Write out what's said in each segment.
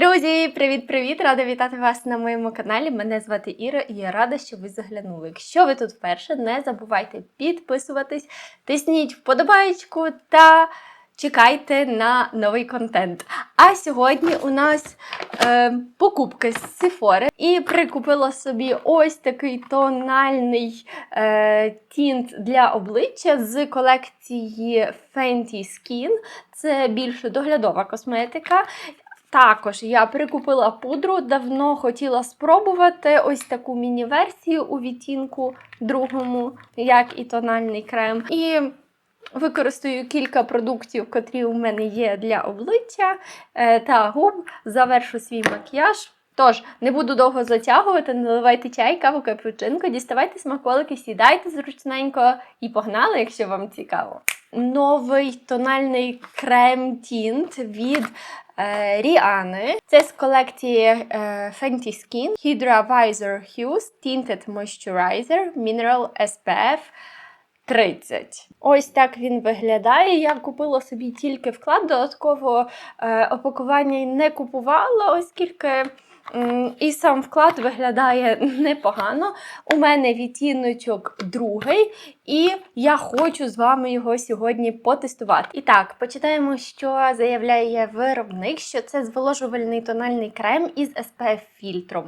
Друзі, привіт-привіт! Рада вітати вас на моєму каналі. Мене звати Іра і я рада, що ви заглянули. Якщо ви тут вперше, не забувайте підписуватись, тисніть вподобайку та чекайте на новий контент. А сьогодні у нас е, покупки з Sephora. І прикупила собі ось такий тональний е, тінт для обличчя з колекції Fenty Skin. Це більше доглядова косметика. Також я прикупила пудру, давно хотіла спробувати ось таку міні-версію у відтінку другому, як і тональний крем. І використаю кілька продуктів, котрі у мене є для обличчя е, та губ. Завершу свій макіяж. Тож, не буду довго затягувати, наливайте чай, каву, капучинко, діставайте смаколики, сідайте зручненько і погнали, якщо вам цікаво. Новий тональний крем тінт від е, Ріани. Це з колекції е, Fenty Skin Hydra Visor Hues Tinted Moisturizer Mineral SPF 30. Ось так він виглядає. Я купила собі тільки вклад, додатково е, опакування не купувала, оскільки. І сам вклад виглядає непогано. У мене відтіночок другий, і я хочу з вами його сьогодні потестувати. І так, почитаємо, що заявляє виробник, що це зволожувальний тональний крем із SPF-фільтром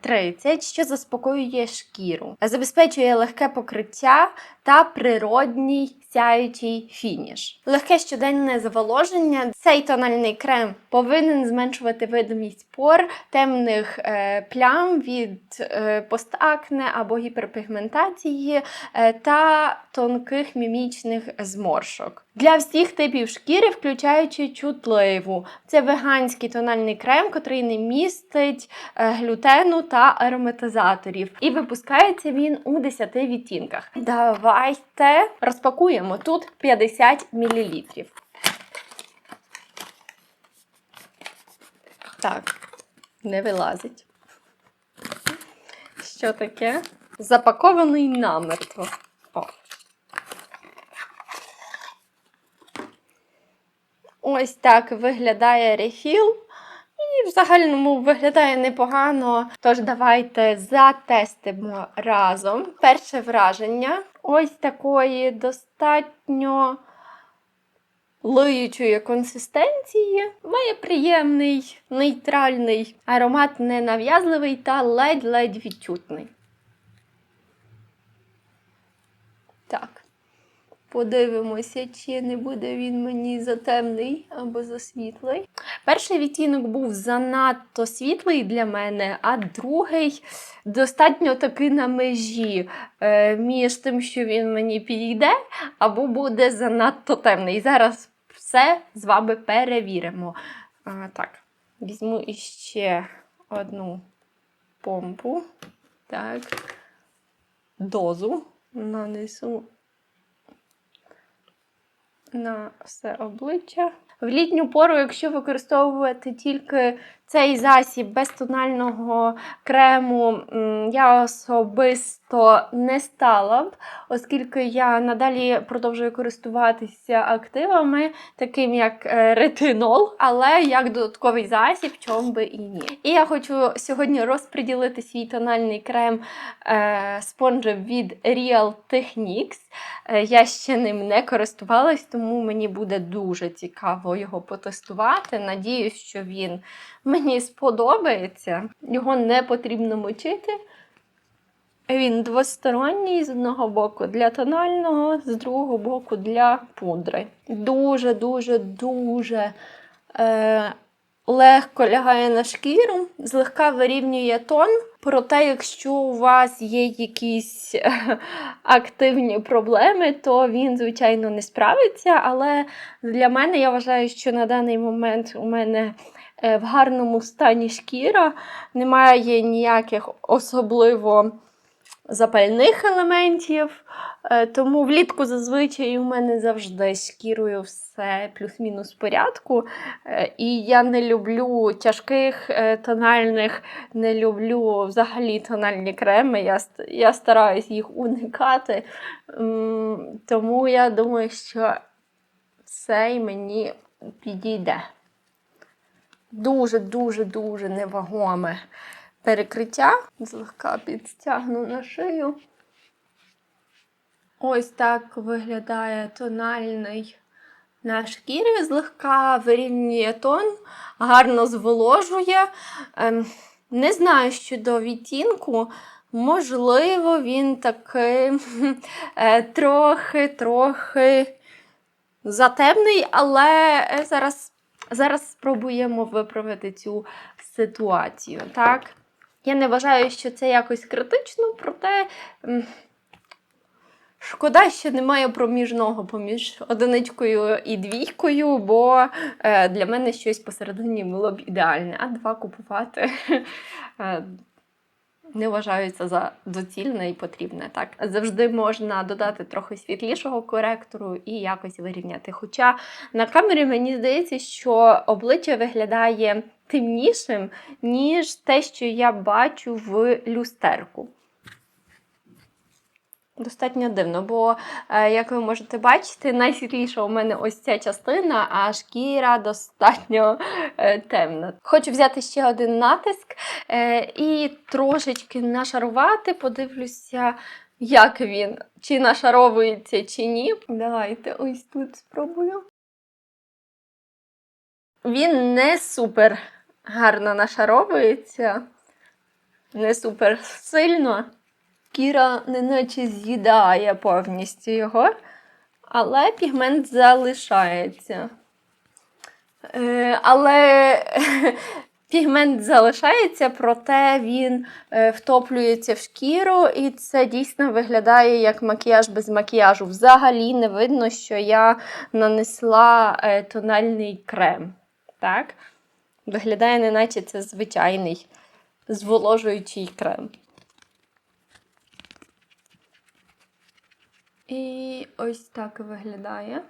30, що заспокоює шкіру, забезпечує легке покриття та природній сяючий фініш. Легке щоденне зволоження. Цей тональний крем повинен зменшувати видимість пор, темних е, плям від е, постакне або гіперпігментації е, та тонких мімічних зморшок. Для всіх типів шкіри, включаючи чутливу. Це веганський тональний крем, котрий не містить е, глютену та ароматизаторів. І випускається він у 10 відтінках. Давайте розпакуємо тут 50 мл. Так, не вилазить. Що таке? Запакований намертво. Ось так виглядає рефіл. І в загальному виглядає непогано. Тож давайте затестимо разом. Перше враження ось такої достатньо лиючої консистенції. Має приємний нейтральний аромат, ненав'язливий та ледь-ледь відчутний. Так. Подивимося, чи не буде він мені затемний або засвітлий. Перший відтінок був занадто світлий для мене, а другий достатньо таки на межі е, між тим, що він мені підійде, або буде занадто темний. Зараз все з вами перевіримо. А, так, візьму іще одну помпу. Так, дозу нанесу на все обличчя. В літню пору, якщо використовувати тільки цей засіб без тонального крему, я особисто не стала б, оскільки я надалі продовжую користуватися активами, таким як е, ретинол, але як додатковий засіб, чому би і ні. І я хочу сьогодні розподілити свій тональний крем е, спонжем від Real Techniques. Е, Я ще ним не користувалась, тому мені буде дуже цікаво його потестувати. Надіюсь, що він мені сподобається. Його не потрібно мочити. Він двосторонній з одного боку для тонального, з другого боку для пудри. Дуже, дуже, дуже е, легко лягає на шкіру, злегка вирівнює тон. Проте, якщо у вас є якісь е, активні проблеми, то він, звичайно, не справиться. Але для мене я вважаю, що на даний момент у мене в гарному стані шкіра, немає ніяких особливо запальних елементів. Е, Тому влітку зазвичай у мене завжди шкірою все плюс-мінус в порядку. Е, І я не люблю тяжких е, тональних, не люблю взагалі тональні креми. Я, я стараюсь їх уникати. Тому я думаю, що цей мені підійде. Дуже-дуже-дуже невагоме перекриття. Злегка підстягну на шию. Ось так виглядає тональний на шкірі, злегка вирівнює тон, гарно зволожує. Ем, не знаю щодо відтінку. Можливо, він такий е, трохи-трохи затемний, але е, зараз, зараз спробуємо виправити цю ситуацію. Так? Я не вважаю, що це якось критично, проте. Шкода, що немає проміжного поміж одиничкою і двійкою, бо е, для мене щось посередині було б ідеальне, а два купувати е, не вважаються за доцільне і потрібне. Так завжди можна додати трохи світлішого коректору і якось вирівняти. Хоча на камері мені здається, що обличчя виглядає темнішим, ніж те, що я бачу в люстерку. Достатньо дивно, бо, е, як ви можете бачити, найсвітліша у мене ось ця частина, а шкіра достатньо е, темна. Хочу взяти ще один натиск е, і трошечки нашарувати, подивлюся, як він, чи нашаровується, чи ні. Давайте ось тут спробую. Він не супер гарно нашаровується, не супер сильно. Шкіра неначе з'їдає повністю його, але пігмент залишається. Е, але пігмент залишається, проте він е, втоплюється в шкіру, і це дійсно виглядає як макіяж без макіяжу. Взагалі не видно, що я нанесла е, тональний крем. Так? Виглядає, неначе це звичайний зволожуючий крем. І ось так виглядає.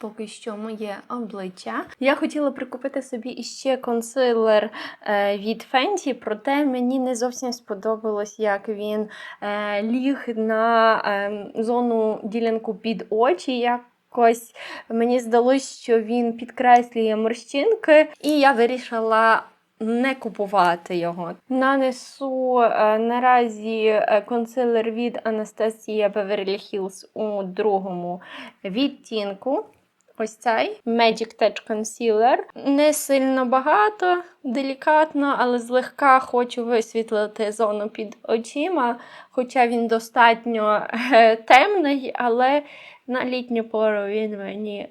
Поки що моє обличчя. Я хотіла прикупити собі іще консилер е, від Fenty, проте мені не зовсім сподобалось, як він е, ліг на е, зону ділянку під очі. Якось мені здалося, що він підкреслює морщинки, і я вирішила не купувати його. Нанесу е, наразі е, консилер від Anastasia Beverly Hills у другому відтінку. Ось цей Magic Touch Concealer. Не сильно багато, делікатно, але злегка хочу висвітлити зону під очима, хоча він достатньо е, темний, але на літню пору він мені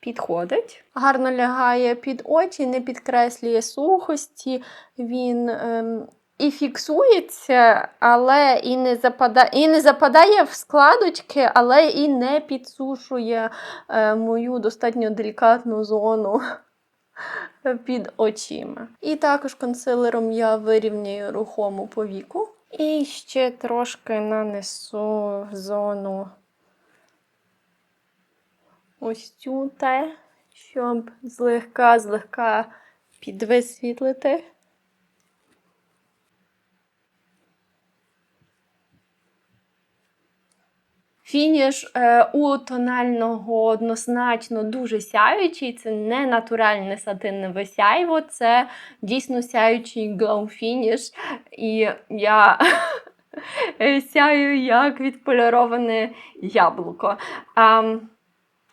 підходить. Гарно лягає під очі, не підкреслює сухості, він ем, і фіксується, але і не западає, і не западає в складочки, але і не підсушує е, мою достатньо делікатну зону. Під очима. І також консилером я вирівнюю рухому повіку. І ще трошки нанесу зону ось цю те, щоб злегка-злегка підвисвітлити. Фініш е, у тонального однозначно дуже сяючий. Це не натуральне сатинове сяйво, це дійсно сяючий glow фініш. І я сяю як відполіроване яблуко.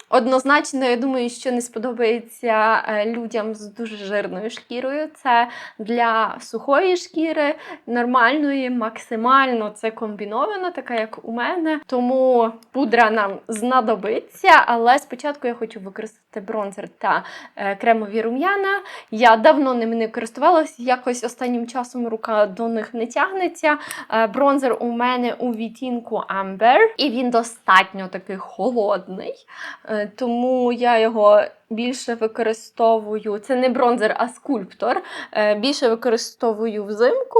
Однозначно, я думаю, що не сподобається е, людям з дуже жирною шкірою. Це для сухої шкіри, нормальної, максимально це комбіновано, така як у мене. Тому пудра нам знадобиться, але спочатку я хочу використати бронзер та е, кремові рум'яна. Я давно ними не користувалася, якось останнім часом рука до них не тягнеться. Е, бронзер у мене у відтінку Amber, і він достатньо такий холодний. Е, тому я його більше використовую. Це не бронзер, а скульптор. Е, Більше використовую взимку,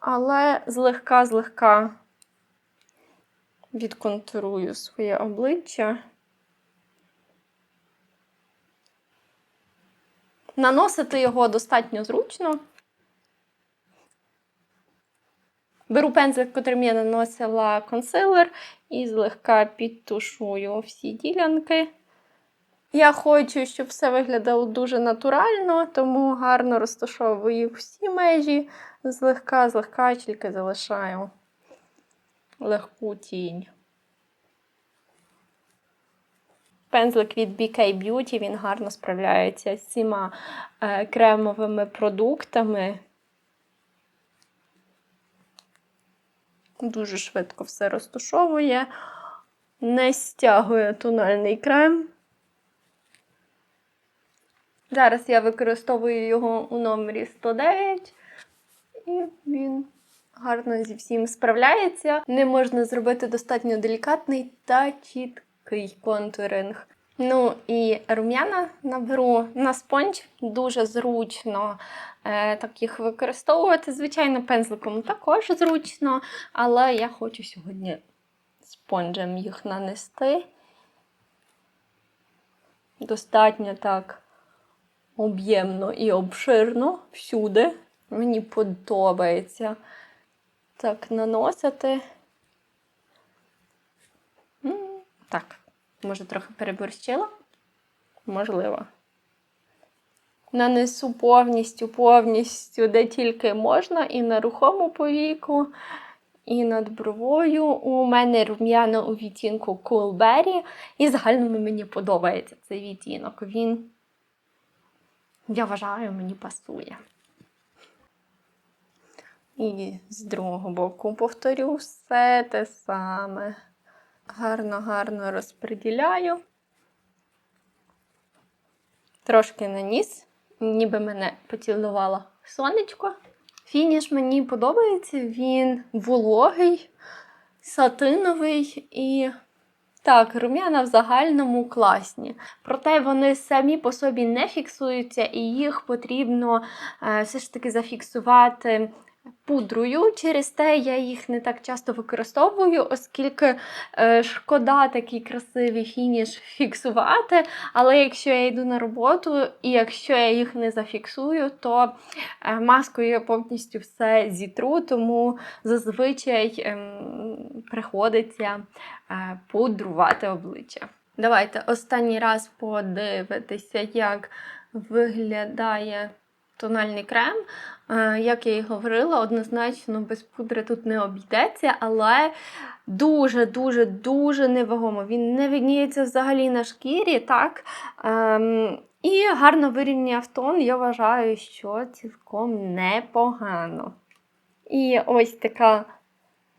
але злегка-злегка відконтурую своє обличчя. Наносити його достатньо зручно. Беру пензлик, котрим я наносила консилер, і злегка підтушую всі ділянки. Я хочу, щоб все виглядало дуже натурально, тому гарно розташовую всі межі, злегка, злегка тільки залишаю легку тінь. Пензлик від BK Beauty, він гарно справляється з всіма е, кремовими продуктами. Дуже швидко все розташовує, не стягує тональний крем. Зараз я використовую його у номері 109, і він гарно зі всім справляється. Не можна зробити достатньо делікатний та чіткий контуринг. Ну і рум'яна наберу на спонж. Дуже зручно е, так їх використовувати. Звичайно, пензликом також зручно, але я хочу сьогодні спонжем їх нанести. Достатньо так об'ємно і обширно всюди. Мені подобається так наносити. Так, може, трохи переборщила? Можливо. Нанесу повністю, повністю, де тільки можна, і на рухому повіку, і над бровою. У мене рум'яна у відтінку Cool І загальному мені подобається цей відтінок. Він, я вважаю, мені пасує. І з другого боку повторю все те саме. Гарно-гарно розподіляю. Трошки наніс, ніби мене поцілувало сонечко. Фініш мені подобається, він вологий, сатиновий і так, рум'яна в загальному класні. Проте вони самі по собі не фіксуються, і їх потрібно е, все ж таки зафіксувати пудрою. Через те я їх не так часто використовую, оскільки е, шкода такий красивий фініш фіксувати. Але якщо я йду на роботу і якщо я їх не зафіксую, то е, маскою я повністю все зітру, тому зазвичай ем, приходиться е, пудрувати обличчя. Давайте останній раз подивитися, як виглядає тональний крем. Е, Як я і говорила, однозначно без пудри тут не обійдеться, але дуже-дуже дуже невагомо. Він не видніється взагалі на шкірі, так? Ем, і гарно вирівняв тон, я вважаю, що цілком непогано. І ось така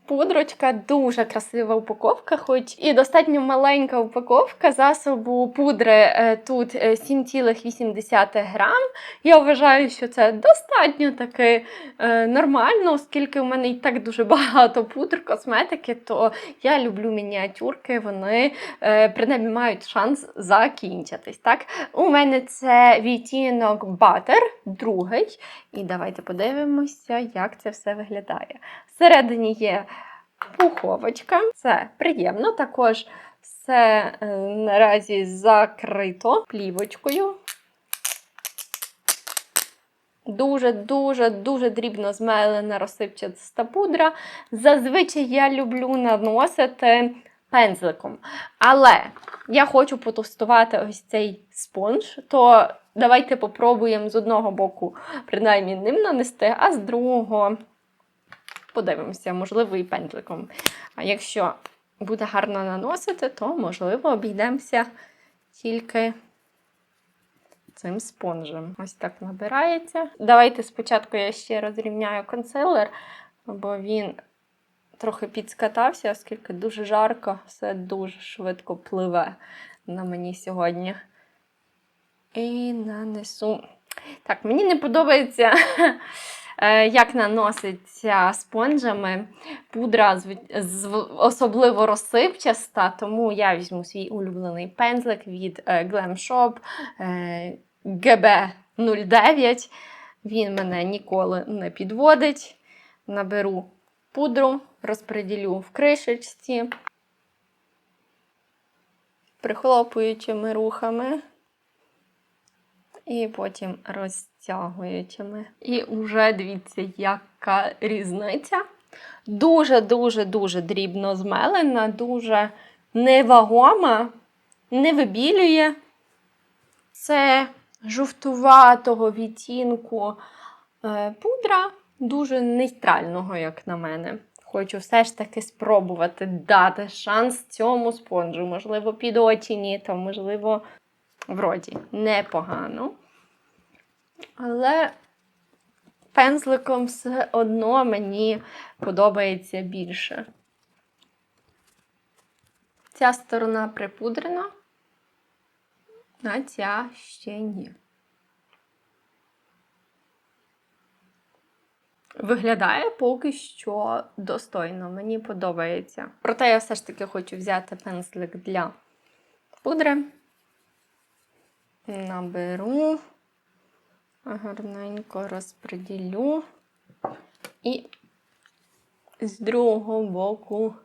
пудрочка, дуже красива упаковка, хоч і достатньо маленька упаковка засобу пудри е, тут е, 7,8 грам. Я вважаю, що це достатньо таки е, нормально, оскільки у мене і так дуже багато пудр, косметики, то я люблю мініатюрки, вони е, принаймні мають шанс закінчитись. Так? У мене це відтінок Butter, другий. І давайте подивимося, як це все виглядає. Всередині є пуховочка, це приємно. Також все е, наразі закрито плівочкою. Дуже-дуже дуже дрібно змелена розсипчаста пудра. Зазвичай я люблю наносити пензликом. Але я хочу потестувати ось цей спонж, то давайте попробуємо з одного боку, принаймні ним нанести, а з другого подивимося, можливо, і пензликом. А якщо буде гарно наносити, то, можливо, обійдемося тільки цим спонжем. Ось так набирається. Давайте спочатку я ще розрівняю консилер, бо він трохи підскатався, оскільки дуже жарко, все дуже швидко пливе на мені сьогодні. І нанесу. Так, мені не подобається, як наноситься спонжами пудра, особливо розсипчаста, тому я візьму свій улюблений пензлик від е, Glam Shop е, GB09. Він мене ніколи не підводить. Наберу пудру, розподілю в кришечці, прихлопуючими рухами. І потім розтягуючими. І вже дивіться, яка різниця. Дуже-дуже-дуже дрібно змелена, дуже невагома, не вибілює. це жовтуватого відтінку е, пудра, дуже нейтрального, як на мене. Хочу все ж таки спробувати дати шанс цьому спонжу. Можливо, під очі, то можливо, вроді непогано. Але пензликом все одно мені подобається більше. Ця сторона припудрена, а ця ще ні. Виглядає поки що достойно, мені подобається. Проте я все ж таки хочу взяти пензлик для пудри. Наберу, гарненько розподілю і з другого боку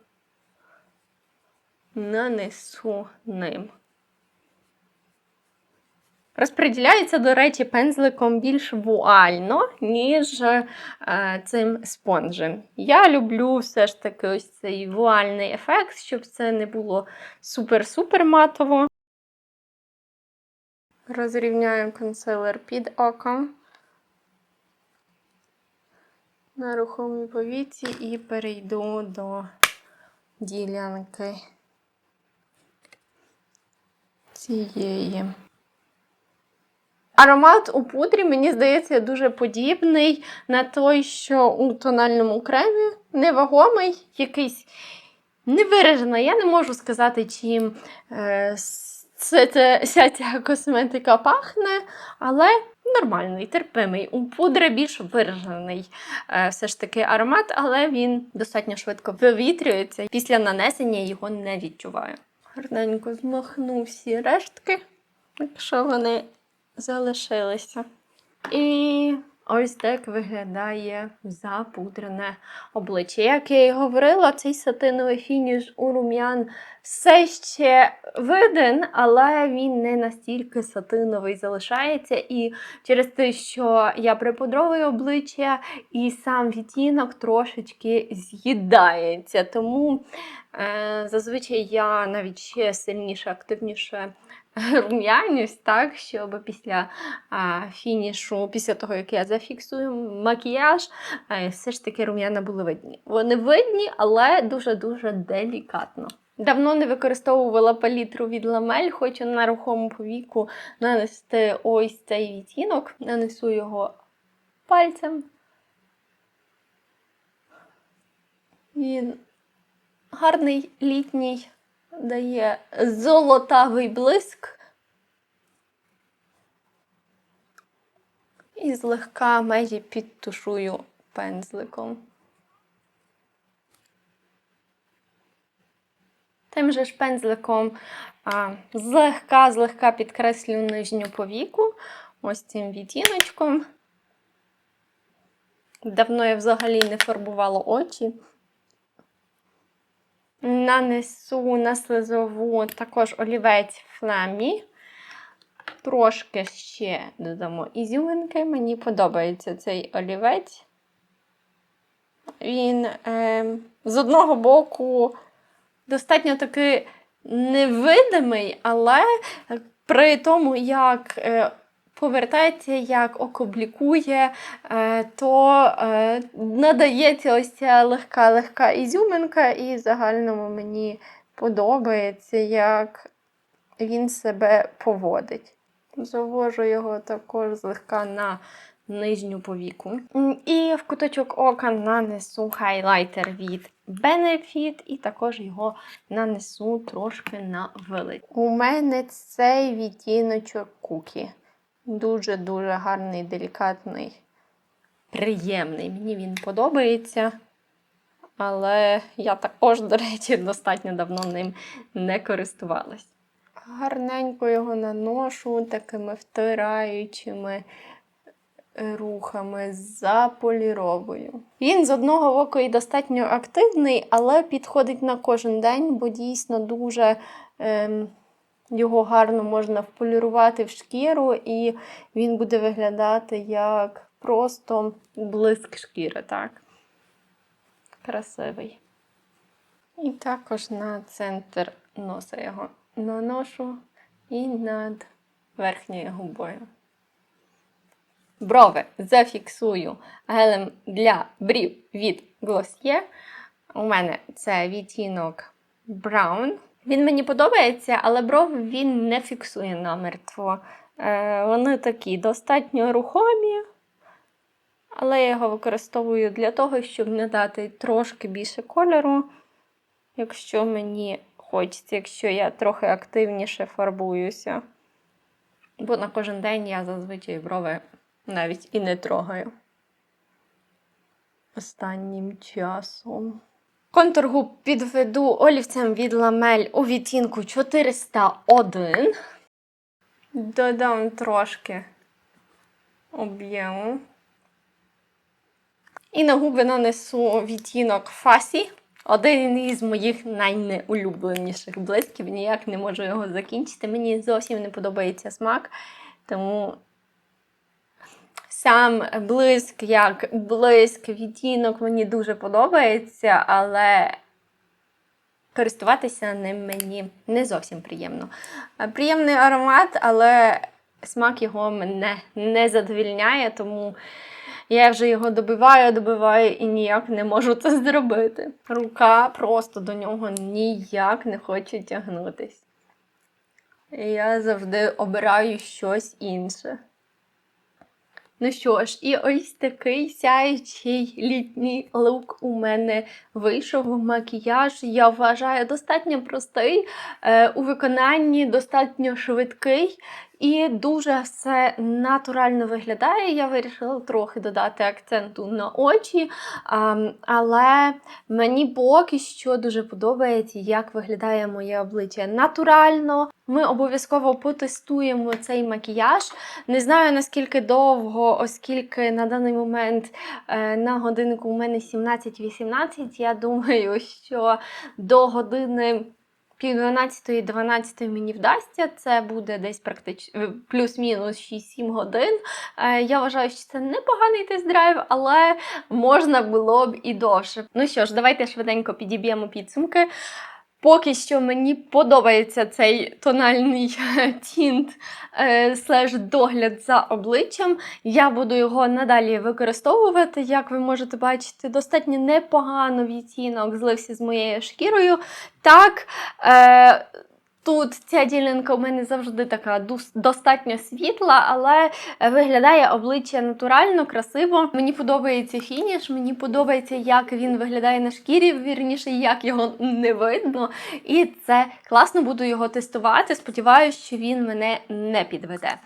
нанесу ним. Розподіляється, до речі, пензликом більш вуально, ніж е, цим спонжем. Я люблю все ж таки ось цей вуальний ефект, щоб це не було супер-супер матово. Розрівняю консилер під оком на рухомій повіці і перейду до ділянки цієї. Аромат у пудрі, мені здається, дуже подібний на той, що у тональному кремі. Невагомий, якийсь невиражений. Я не можу сказати, чим е, це, це, вся ця косметика пахне, але нормальний, терпимий. У пудри більш виражений е, все ж таки аромат, але він достатньо швидко вивітрюється. Після нанесення його не відчуваю. Гарненько змахну всі рештки, якщо вони залишилися. І ось так виглядає запудрене обличчя. Як я і говорила, цей сатиновий фініш у рум'ян все ще виден, але він не настільки сатиновий залишається. І через те, що я припудровую обличчя, і сам відтінок трошечки з'їдається. Тому е, зазвичай я навіть ще сильніше, активніше рум'янюсь, так, щоб після а, фінішу, після того, як я зафіксую макіяж, а, все ж таки рум'яна були видні. Вони видні, але дуже-дуже делікатно. Давно не використовувала палітру від ламель, хочу на рухому повіку нанести ось цей відтінок, нанесу його пальцем. Він гарний літній дає золотавий блиск. І злегка межі підтушую пензликом. Тим же ж пензликом а, злегка, злегка підкреслю нижню повіку, ось цим відтіночком. Давно я взагалі не фарбувала очі. Нанесу на слизову також олівець флемі. Трошки ще додамо ізюминки. Мені подобається цей олівець. Він е, з одного боку достатньо таки невидимий, але при тому, як е, повертається, як окоблікує, е, то е, надається ось ця легка-легка ізюминка, і в загальному мені подобається, як він себе поводить. Завожу його також злегка на нижню повіку. І в куточок ока нанесу хайлайтер від Benefit, і також його нанесу трошки на вилиць. У мене цей відтіночок кукі. Дуже-дуже гарний, делікатний, приємний. Мені він подобається. Але я також, до речі, достатньо давно ним не користувалась. Гарненько його наношу такими втираючими рухами, заполіровую. Він з одного боку і достатньо активний, але підходить на кожен день, бо дійсно дуже ем, його гарно можна вполірувати в шкіру, і він буде виглядати як просто блиск шкіри. так? Красивий. І також на центр носа його наношу і над верхньою губою. Брови зафіксую гелем для брів від Glossier. У мене це відтінок Brown. Він мені подобається, але брови він не фіксує намертво. Е, вони такі достатньо рухомі, але я його використовую для того, щоб не дати трошки більше кольору, якщо мені хочеться, якщо я трохи активніше фарбуюся. Бо на кожен день я зазвичай брови навіть і не трогаю. Останнім часом. Контур губ підведу олівцем від ламель у відтінку 401. Додам трошки об'єму. І на губи нанесу відтінок Фасі. Один із моїх найнеулюбленіших блисків. Ніяк не можу його закінчити. Мені зовсім не подобається смак, тому сам блиск, як блиск, відтінок мені дуже подобається, але користуватися ним мені не зовсім приємно. Е, Приємний аромат, але смак його мене не задовільняє, тому я вже його добиваю, добиваю і ніяк не можу це зробити. Рука просто до нього ніяк не хоче тягнутись. Я завжди обираю щось інше. Ну що ж, і ось такий сяючий літній лук у мене вийшов. Макіяж, я вважаю, достатньо простий, е, у виконанні достатньо швидкий і дуже все натурально виглядає. Я вирішила трохи додати акценту на очі, але мені поки що дуже подобається, як виглядає моє обличчя натурально. Ми обов'язково потестуємо цей макіяж. Не знаю наскільки довго, оскільки на даний момент е, на годиннику у мене 17-18. Я думаю, що до години пів 12 12 мені вдасться. Це буде десь практично плюс-мінус 6-7 годин. Е, Я вважаю, що це непоганий тест-драйв, але можна було б і довше. Ну що ж, давайте швиденько підіб'ємо підсумки. Поки що мені подобається цей тональний тінт слеж догляд за обличчям. Я буду його надалі використовувати. Як ви можете бачити, достатньо непогано відтінок злився з моєю шкірою. Так, е, Тут ця ділянка у мене завжди така достатньо світла, але виглядає обличчя натурально, красиво. Мені подобається фініш, мені подобається, як він виглядає на шкірі, вірніше, як його не видно. І це класно буду його тестувати. Сподіваюся, що він мене не підведе.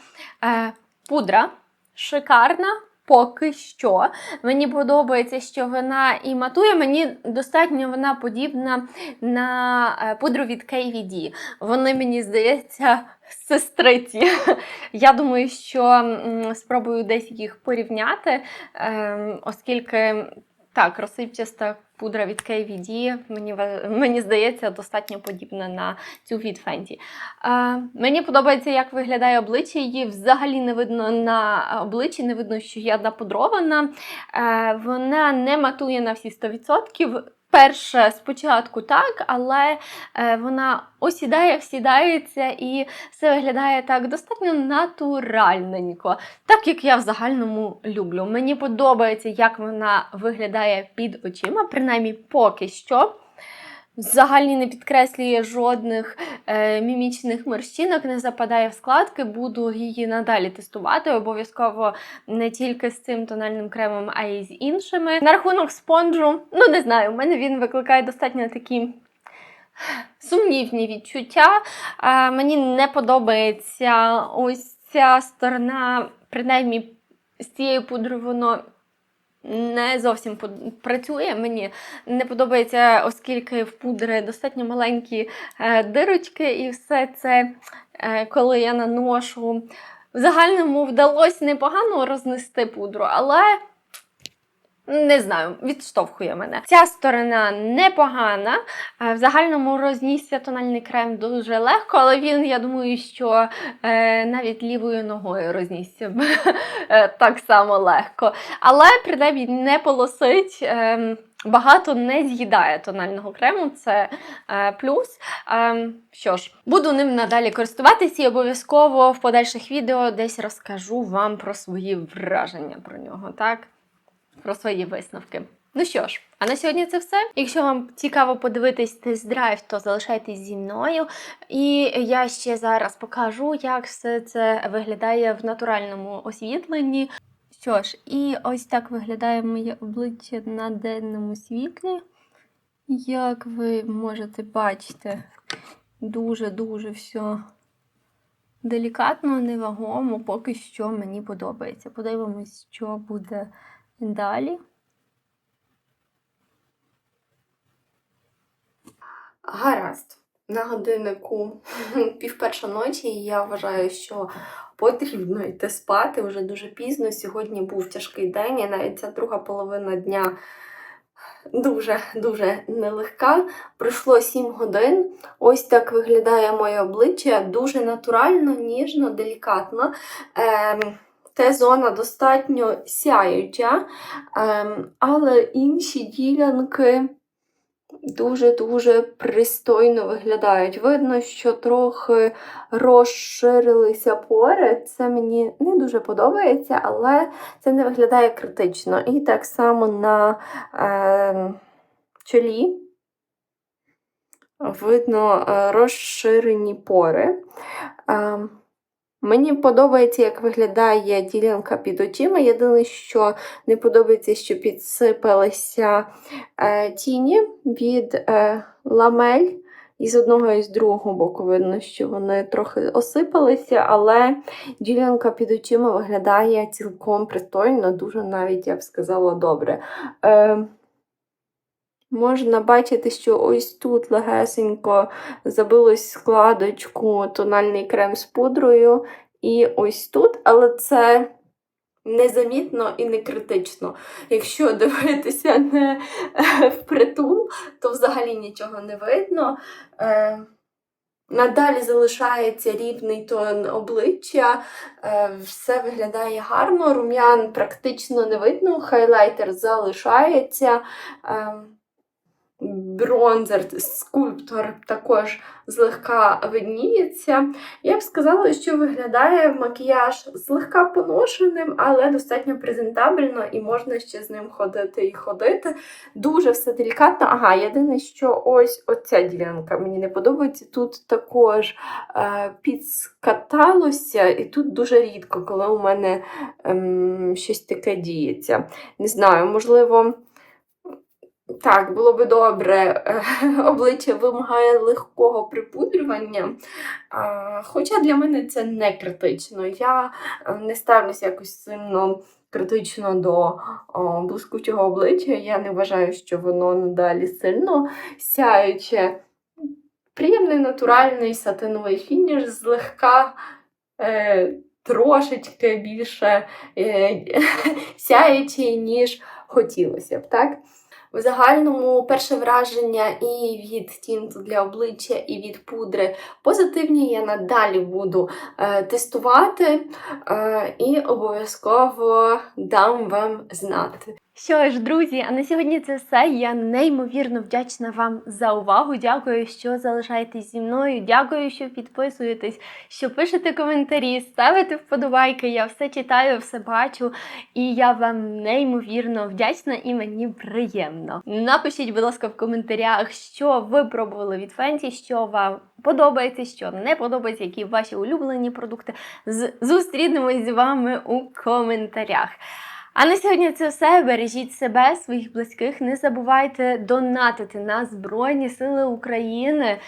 Е, пудра шикарна. Поки що. Мені подобається, що вона і матує. Мені достатньо вона подібна на е, пудру від KVD. Вони, мені здається, сестриці. Я думаю, що спробую десь їх порівняти, ем, оскільки так, розсипчаста пудра від KVD, мені, мені здається, достатньо подібна на цю від Fenty. Е, мені подобається, як виглядає обличчя. Її взагалі не видно на обличчі, не видно, що я напудрована. Е, вона не матує на всі 100%. Перше спочатку так, але е, вона осідає, всідається і все виглядає так достатньо натуральненько, так як я в загальному люблю. Мені подобається, як вона виглядає під очима, принаймні поки що. Взагалі не підкреслює жодних е, мімічних морщинок, не западає в складки. Буду її надалі тестувати. Обов'язково не тільки з цим тональним кремом, а й з іншими. На рахунок спонжу, ну не знаю, у мене він викликає достатньо такі. Сумнівні відчуття. А, мені не подобається ось ця сторона, принаймні з цією пудрою воно не зовсім працює. Мені не подобається, оскільки в пудри достатньо маленькі е, дирочки, і все це, е, коли я наношу. В загальному вдалося непогано рознести пудру, але не знаю, відштовхує мене. Ця сторона непогана. Е, В загальному рознісся тональний крем дуже легко, але він, я думаю, що е, навіть лівою ногою рознісся б е, так само легко. Але принаймні не полосить. Е, багато не з'їдає тонального крему, це е, плюс. Е, що ж, буду ним надалі користуватися і обов'язково в подальших відео десь розкажу вам про свої враження про нього, так? Про свої висновки. Ну що ж, а на сьогодні це все. Якщо вам цікаво подивитись тест-драйв, то залишайтесь зі мною. І я ще зараз покажу, як все це виглядає в натуральному освітленні. Що ж, і ось так виглядає моє обличчя на денному світлі. Як ви можете бачити, дуже-дуже все делікатно, невагомо, поки що мені подобається. Подивимось, що буде далі. Гаразд. На годиннику півперша ночі, і я вважаю, що потрібно йти спати вже дуже пізно. Сьогодні був тяжкий день, і навіть ця друга половина дня дуже-дуже нелегка. Пройшло 7 годин. Ось так виглядає моє обличчя. Дуже натурально, ніжно, делікатно. Ем, Т-зона достатньо сяюча, ем, але інші ділянки дуже-дуже пристойно виглядають. Видно, що трохи розширилися пори. Це мені не дуже подобається, але це не виглядає критично. І так само на е, чолі видно е, розширені пори. Е, Мені подобається, як виглядає ділянка під очима. Єдине, що не подобається, що підсипалися е, тіні від е, ламель. І з одного і з другого боку видно, що вони трохи осипалися, але ділянка під очима виглядає цілком пристойно, дуже навіть, я б сказала, добре. Е, Можна бачити, що ось тут легесенько забилось складочку тональний крем з пудрою, і ось тут, але це незамітно і не критично. Якщо дивитися не впритул, то взагалі нічого не видно. Е, Надалі залишається рівний тон обличчя, е, все виглядає гарно, рум'ян практично не видно, хайлайтер залишається. Е, Бронзер, скульптор також злегка видніється. Я б сказала, що виглядає макіяж злегка поношеним, але достатньо презентабельно і можна ще з ним ходити і ходити. Дуже все делікатно. Ага, єдине, що ось оця ділянка мені не подобається. Тут також е, підскаталося, і тут дуже рідко, коли у мене ем, щось таке діється. Не знаю, можливо. Так, було би добре. Обличчя вимагає легкого припудрювання. Хоча для мене це не критично. Я е, не ставлюся якось сильно критично до блискучого обличчя. Я не вважаю, що воно надалі сильно сяюче. Приємний натуральний сатиновий фініш, злегка е, трошечки більше е, сяючий, ніж хотілося б. так? В загальному перше враження і від тінту для обличчя, і від пудри позитивні. Я надалі буду е, тестувати е, і обов'язково дам вам знати. Що ж, друзі, а на сьогодні це все. Я неймовірно вдячна вам за увагу. Дякую, що залишаєтесь зі мною. Дякую, що підписуєтесь, що пишете коментарі, ставите вподобайки. Я все читаю, все бачу. І я вам неймовірно вдячна і мені приємно. Напишіть, будь ласка, в коментарях, що ви пробували від Фенті, що вам подобається, що не подобається, які ваші улюблені продукти. Зустрінемось з вами у коментарях. А на сьогодні це все. Бережіть себе, своїх близьких. Не забувайте донатити на Збройні Сили України.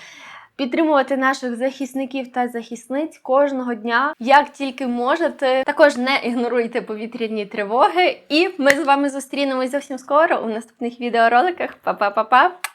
Підтримувати наших захисників та захисниць кожного дня, як тільки можете. Також не ігноруйте повітряні тривоги. І ми з вами зустрінемось зовсім скоро у наступних відеороликах. Па-па-па-па!